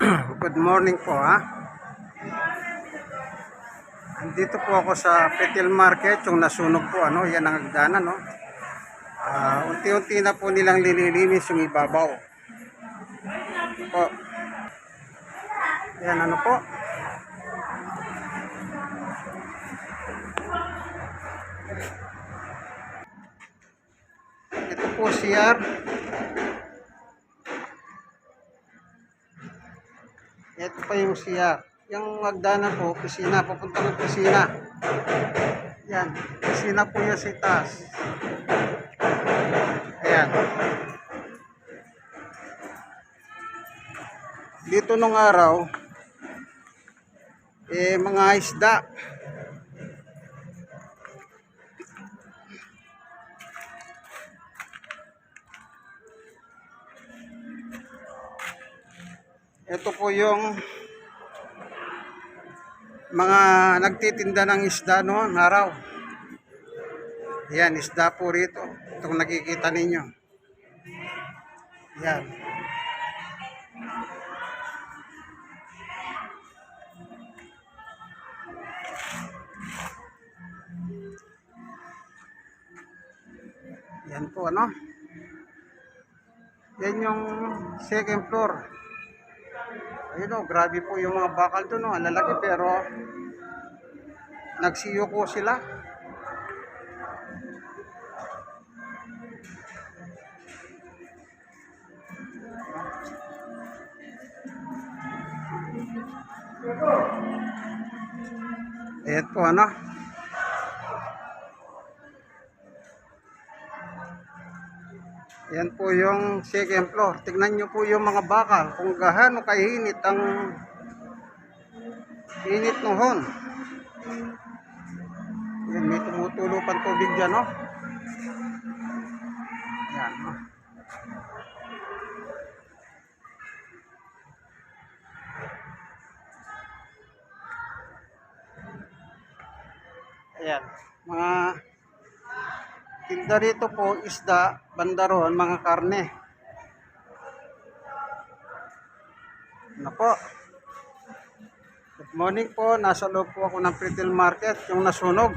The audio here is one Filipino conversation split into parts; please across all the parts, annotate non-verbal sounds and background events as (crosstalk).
(clears throat) Good morning po ha. Andito po ako sa Petil Market, yung nasunog po ano, yan ang hagdanan no. Ah, unti-unti na po nilang lililinis yung ibabaw. Po. Yan ano po. Ito po CR. Ito pa yung CR. Yung hagdanan po, opisina, papunta ng opisina. Yan, opisina po yan sa taas. Ayan. Dito nung araw, eh, mga isda. Ito po yung mga nagtitinda ng isda noon araw. Yan, isda po rito. Itong nakikita ninyo. Yan. Yan po ano. Yan yung second floor. Ayun o, grabe po yung mga bakal doon o. Ang lalaki pero nagsiyuko sila. Ayan po ano. Yan po yung second floor. Tignan nyo po yung mga bakal kung gaano kainit ang init noon. Yan, may tumutulo pang tubig dyan, no? Yan, no? Ayan, mga tinda rito po, isda, bandaron, mga karne. Ano po? Good morning po, nasa loob po ako ng Pritil Market, yung nasunog.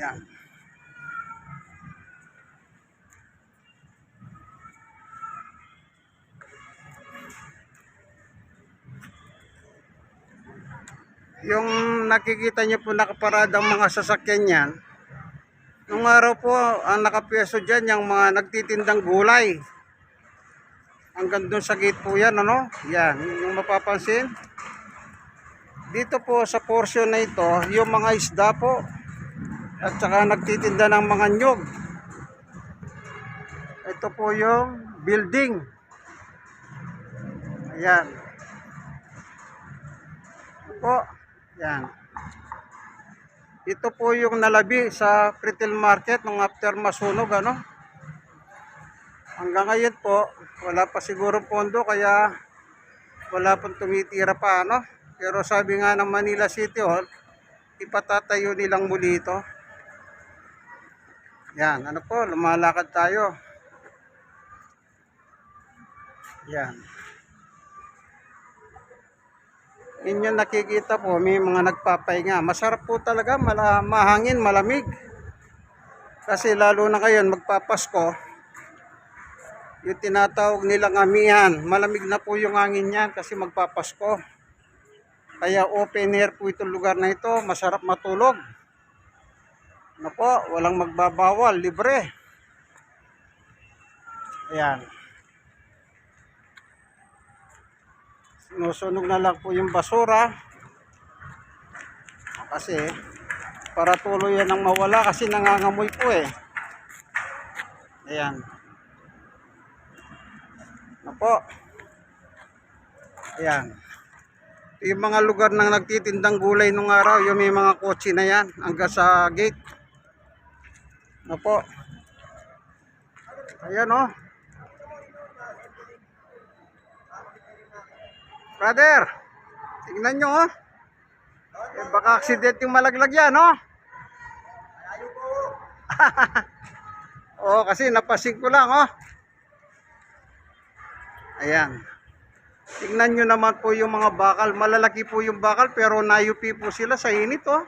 Ayan. Yung nakikita niyo po nakaparadang mga sasakyan yan, Nung araw po, ang nakapwesto dyan, yung mga nagtitindang gulay. Hanggang doon sa gate po yan, ano? Yan, yung mapapansin. Dito po sa portion na ito, yung mga isda po. At saka nagtitinda ng mga nyog. Ito po yung building. Ayan. Ito po. Yan. Ito po yung nalabi sa retail market nung after masunog ano. Hanggang ngayon po, wala pa siguro pondo kaya wala pong tumitira pa ano. Pero sabi nga ng Manila City Hall, ipatatayo nilang muli ito. Yan, ano po, lumalakad tayo. Yan. Inyo nakikita po, may mga nagpapahinga. Masarap po talaga, mala, mahangin, malamig. Kasi lalo na ngayon, magpapasko, yung tinatawag nilang amihan, malamig na po yung hangin niyan kasi magpapasko. Kaya open air po itong lugar na ito, masarap matulog. Ano po, walang magbabawal, libre. Ayan. Sinusunog na lang po yung basura. Kasi para tuloy yan ang mawala kasi nangangamoy po eh. Ayan. Na po? Ayan. Yung mga lugar ng nagtitindang gulay nung araw yung may mga kotse na yan hanggang sa gate. Na po? Ayan oh Brother, tingnan nyo oh. Eh, baka accident yung malaglag yan, oh. (laughs) oh, kasi napasing ko lang, oh. Ayan. Tingnan nyo naman po yung mga bakal. Malalaki po yung bakal pero nayupi po sila sa init oh.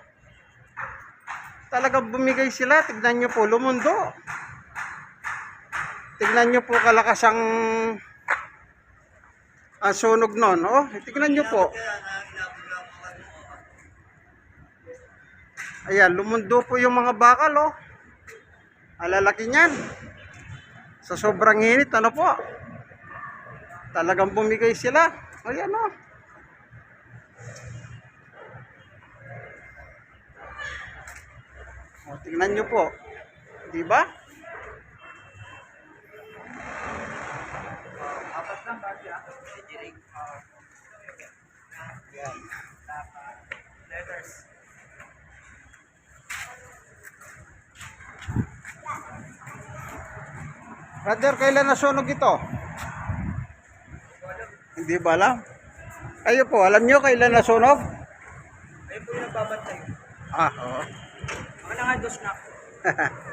Talagang bumigay sila. Tignan nyo po, lumundo. Tignan nyo po kalakas ang ang sunog nun. Oh, tignan nyo po. Ayan, lumundo po yung mga bakal oh. Alalaki niyan. Sa sobrang init, ano po? Talagang bumigay sila. Ayan oh. O, tingnan nyo po. Di Brother, kailan nasunog ito? Hindi ba alam? Kayo po, alam nyo kailan nasunog? Ayun po yung nagbabantay. Ah, oo. Mga nga dos na. (laughs)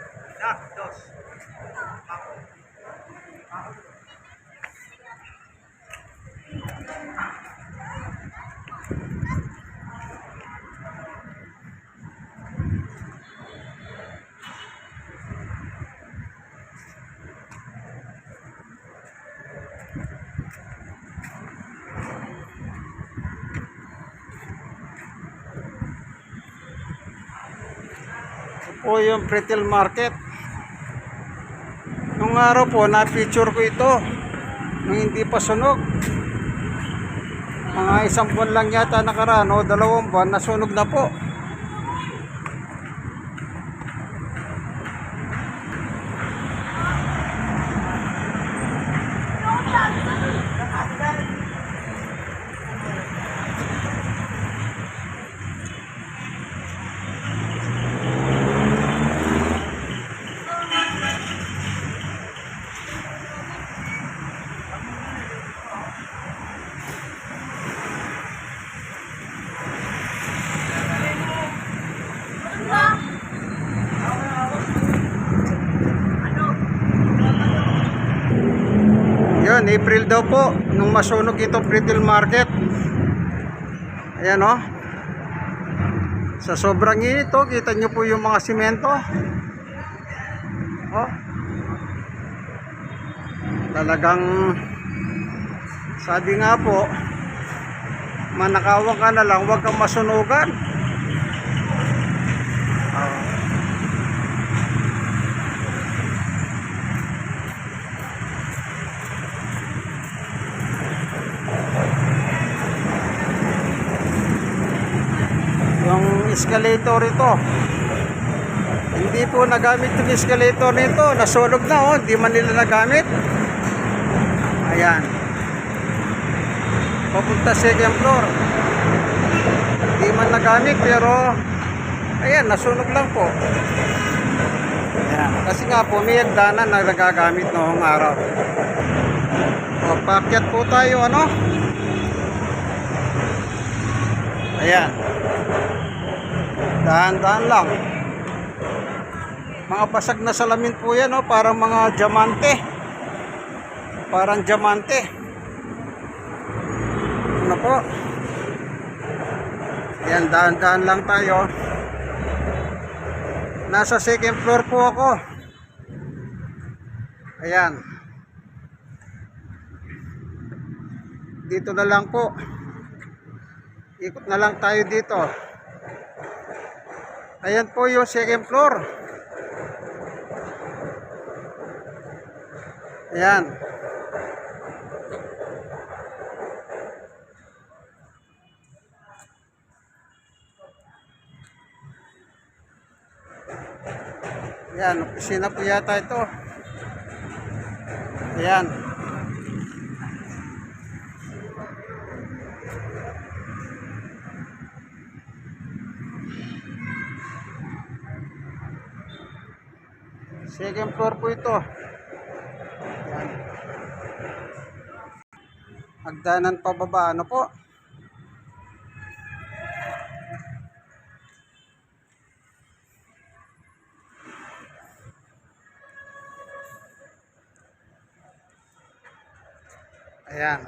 po yung Pretil Market. Nung araw po, na-picture ko ito. Nung hindi pa sunog. Mga isang buwan lang yata nakaraan o dalawang buwan, nasunog na po. Yun, April daw po, nung masunog itong Pretil Market. Ayan o. Sa sobrang init o, kita nyo po yung mga simento. Oh. Talagang, sabi nga po, manakawan ka na lang, huwag kang masunugan. Oh. Escalator ito. Hindi po nagamit yung escalator nito nasunog na oh. Hindi man nila nagamit. Ayan. Papunta second floor. Hindi man nagamit pero ayan nasunog lang po. Ayan. kasi nga po may hagdanan na nagagamit noong araw. O pakyat po tayo ano? Ayan Dahan-dahan lang. Mga basag na salamin po yan, oh, parang mga diamante. Parang diamante. Ano po? Yan, dahan-dahan lang tayo. Nasa second floor po ako. Ayan. Dito na lang po. Ikot na lang tayo dito. Ayan po yung second floor. Ayan. Ayan, opisina po yata ito. Ayan. Second floor po ito. Yan. Hagdanan pababa, ano po? Ayan.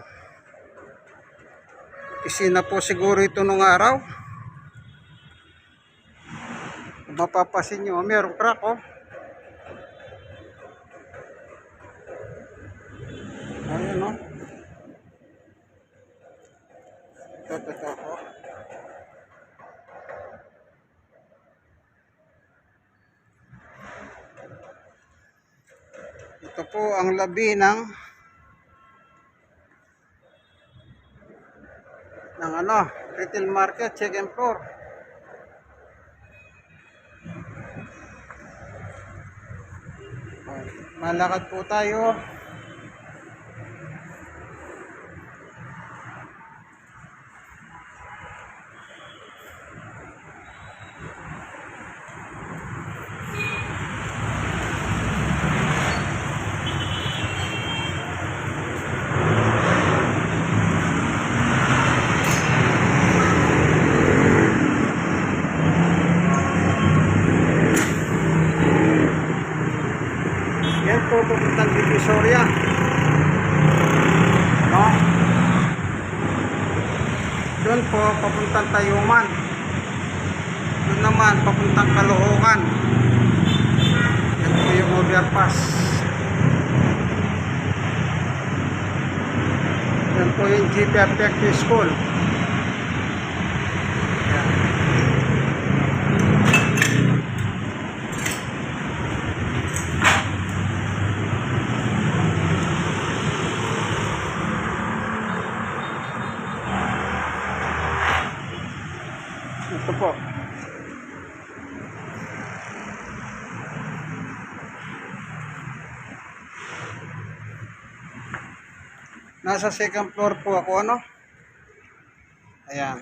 Opisina po siguro ito nung araw. Kung mapapasin nyo, merong crack oh. Ayan oh. Ito, ito. Ito po ang labi ng ng ano, retail market, second floor. Malakad po tayo. Yan po pupuntang Divisoria. No? Doon po papuntang Tayuman. Doon naman papuntang Caloocan. Yan po yung overpass. Yan po yung GP School. Yan. Ito po. Nasa second floor po ako, ano? Ayan.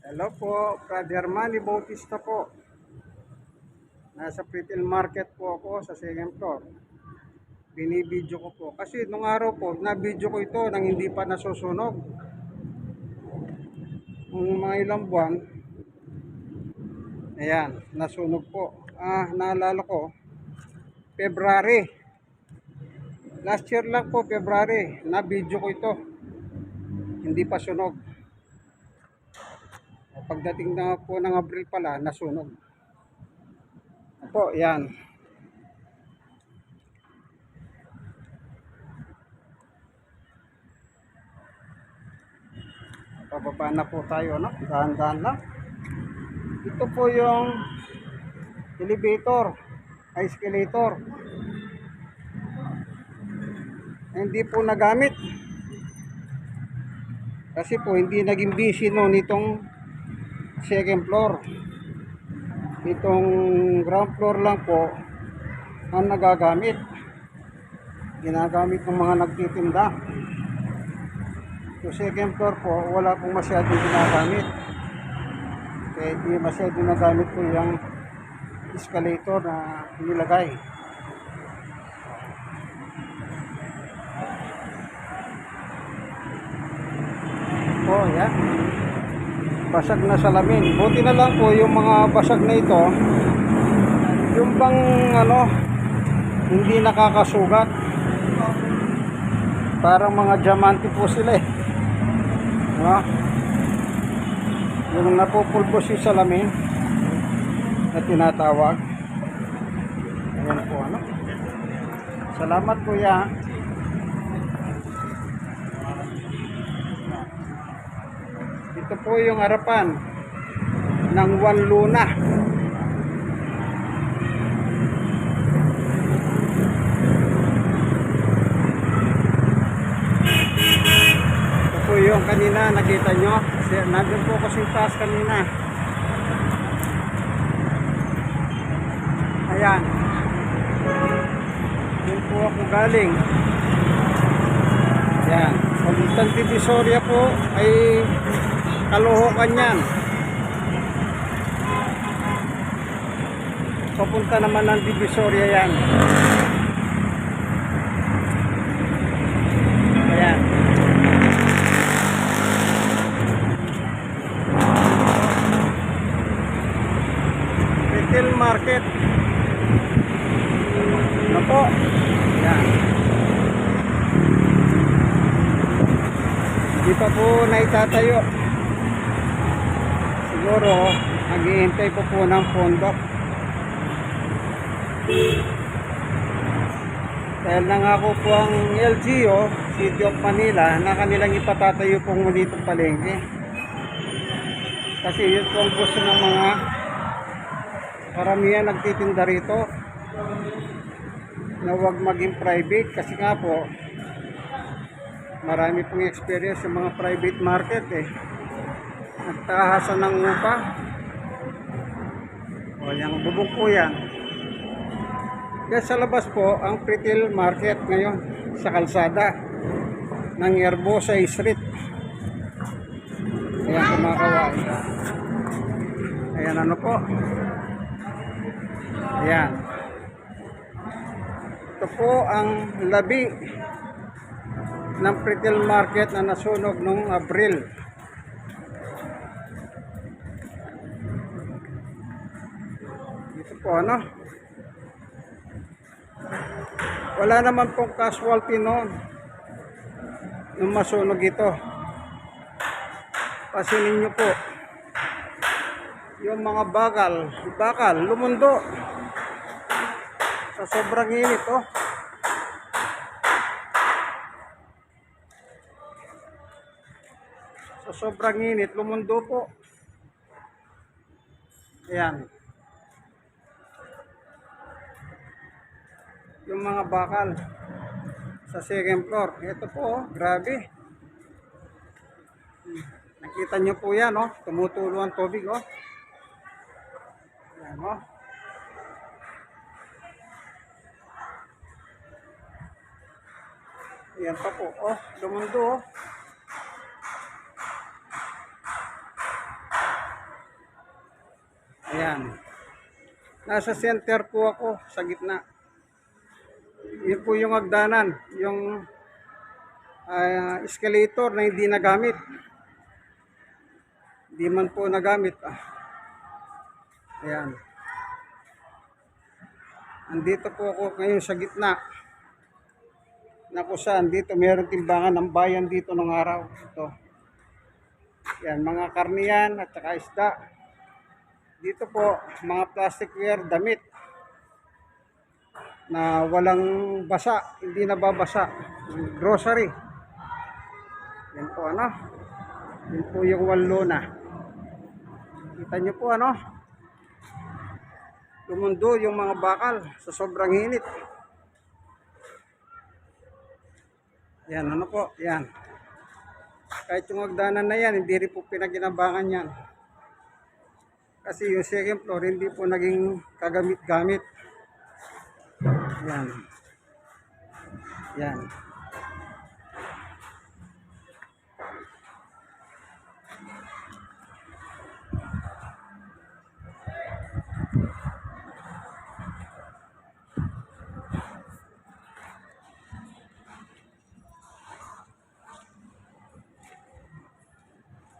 Hello po, Brother Manny Bautista po. Nasa retail market po ako sa second floor. Binibidyo ko po. Kasi nung araw po, na-video ko ito nang hindi pa nasusunog. Nung mga ilang buwan, ayan, nasunog po. Ah, naalala ko, February. Last year lang po, February, na-video ko ito. Hindi pa sunog. Pagdating na po ng Abril pala, nasunog. Po, yan. Pababa na po tayo, no? Dahan-dahan lang. Ito po yung elevator, escalator. Hindi po nagamit. Kasi po hindi naging busy no nitong second floor. Itong ground floor lang po ang nagagamit. Ginagamit ng mga nagtitinda. Sa second floor po, wala pong masyadong ginagamit. Kaya hindi masyadong nagamit po yung escalator na nilagay. Po, yan. Basag na salamin. Buti na lang po yung mga basag na ito, yung bang ano, hindi nakakasugat. Parang mga diamante po sila eh. No? Yung napupulbos yung salamin na tinatawag. Ayan po ano. Salamat kuya. Ito po yung harapan ng Juan Luna. Ito po yung kanina, nakita nyo. Nandun po kasi taas kanina. Ayan. Doon po ako galing. Ayan. Pabuntang Divisoria po ay Kalohokan yan. Papunta naman ng Divisoria yan. Ayan. Retail market. Ano po? Yan. Po naitatayo. Siguro, naghihintay po po ng pondo. Dahil nangako po ang LGO, City of Manila, na kanilang ipatatayo po muli itong palengke. Kasi yun po ang gusto ng mga karamihan nagtitinda rito na huwag maging private kasi nga po marami pong experience sa mga private market eh. Nagtahasan ng upa. O yung bubong po yan. Kaya sa labas po ang retail market ngayon sa kalsada ng Yerbosa Street. Ayan kumakawai ayan ano po? Ayan. Ito po ang labi ng retail market na nasunog noong Abril. Dito po ano? Wala naman pong casualty noon nung masunog ito. Pasinin nyo po. Yung mga bakal, bakal, lumundo. Sa sobrang init, oh. Sobrang init, lumundo po. Ayan. Yung mga bakal sa second floor. Ito po, oh, grabe. Nakita nyo po yan, oh. Tumutulo ang tubig, oh. Ayan, oh. Ayan pa po, oh. Lumundo, oh. Ayan. Nasa center po ako, sa gitna. Yun po yung hagdanan, yung ah, escalator na hindi nagamit. Hindi man po nagamit. Ah. Ayan. Andito po ako ngayon sa gitna. Na dito mayroong timbangan ng bayan dito ng araw. Ito. Yan, mga karniyan at saka isda. Dito po, mga plasticware, damit na walang basa, hindi nababasa. Grocery. Yan po ano. Yan po yung walona. Kita nyo po ano. Lumundo yung mga bakal sa sobrang init. Yan ano po, yan. Kahit yung hagdanan na yan, hindi rin po pinaginabangan yan. Kasi yung second floor, hindi po naging kagamit-gamit. Yan. Yan.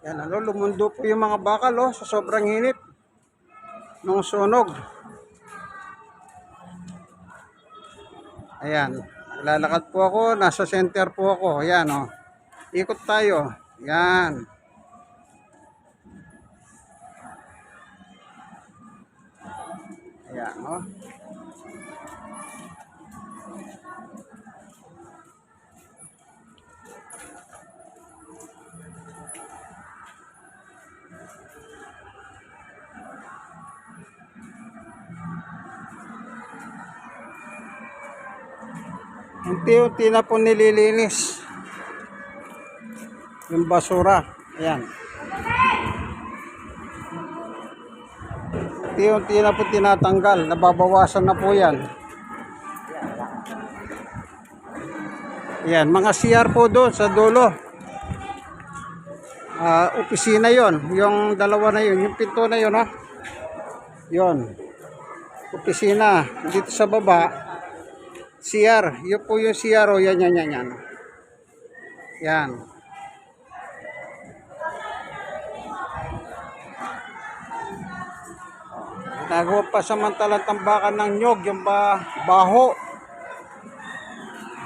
Yan ano, lumundo po yung mga bakal oh, sa sobrang init ng sunog. Ayan, lalakad po ako, nasa center po ako. Ayan oh. Ikot tayo. Yan. Ayan oh. Unti-unti na po nililinis. Yung basura. Ayan. Unti-unti na po tinatanggal. Nababawasan na po yan. Ayan. Mga CR po doon sa dulo. Ah, opisina yon Yung dalawa na yun. Yung pinto na yun, ha? Yon. Opisina. Dito sa baba. CR, yun po yung CR o yan, yan, yan, yan. Yan. Nagawa pa samantalang tambakan ng nyog, yung ba, baho.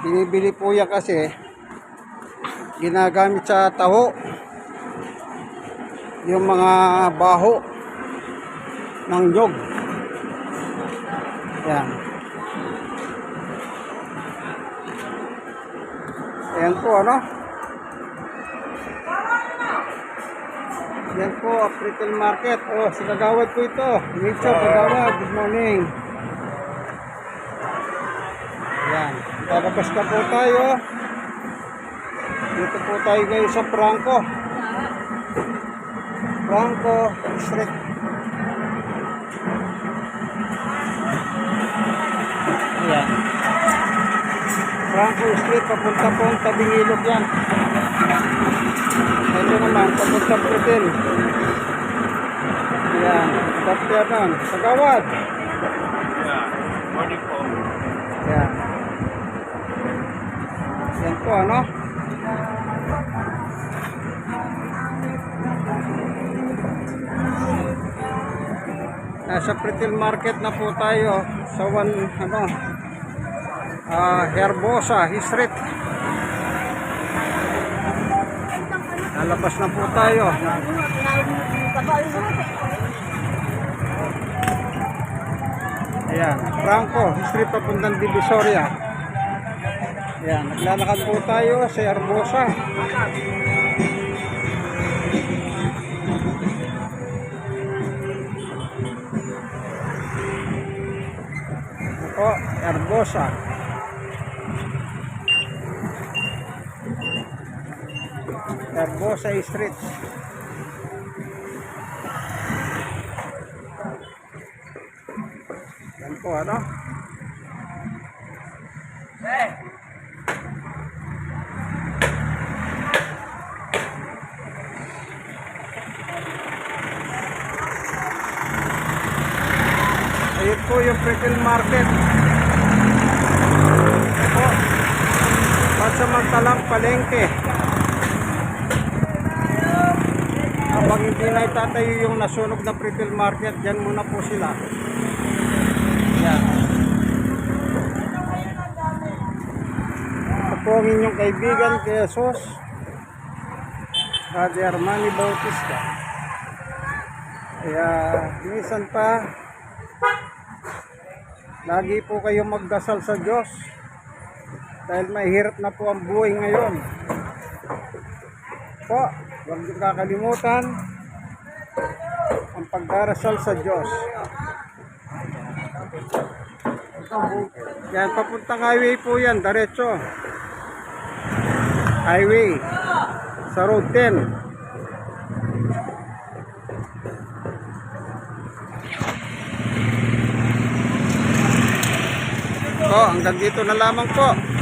Binibili po yan kasi ginagamit sa taho. Yung mga baho ng nyog. Yan. Ayan po, ano? Yan po, African Market. Oh, si Kagawad po ito. Micho, Kagawad. Good morning. Yan. Lalabas na po tayo. Dito po tayo ngayon sa Franco. Franco Street. Yan. Franco Street, papunta po ang tabing ilog yan. Ito naman, papunta Pritil. Yan, Dr. Don, Sagawad. Morning po. Yan. Yan po, ano? Nasa Pritil Market na po tayo sa one, ano, ah, Herbosa, Street. Lalabas na po tayo. Ayan, Franco, Street papuntang Divisoria. Ayan, naglalakad po tayo sa Herbosa. Ako, Herbosa. Herbosa Street. Yan po, ano? Ayun po yung Pritil Market. Ito po. Pansamantalang palengke. Habang hindi na itatayo yung nasunog na Pritil Market, dyan muna po sila. Yan. Ito po ang inyong kaibigan, Jesus. Adi Armani Bautista. Kaya, minsan pa, lagi po kayong magdasal sa Diyos. Dahil mahirap na po ang buhay ngayon. Po, huwag niyo kakalimutan pagdarasal sa Diyos. Yan, papuntang highway po yan, diretso. Highway. Sa road 10. Po, hanggang dito na lamang po.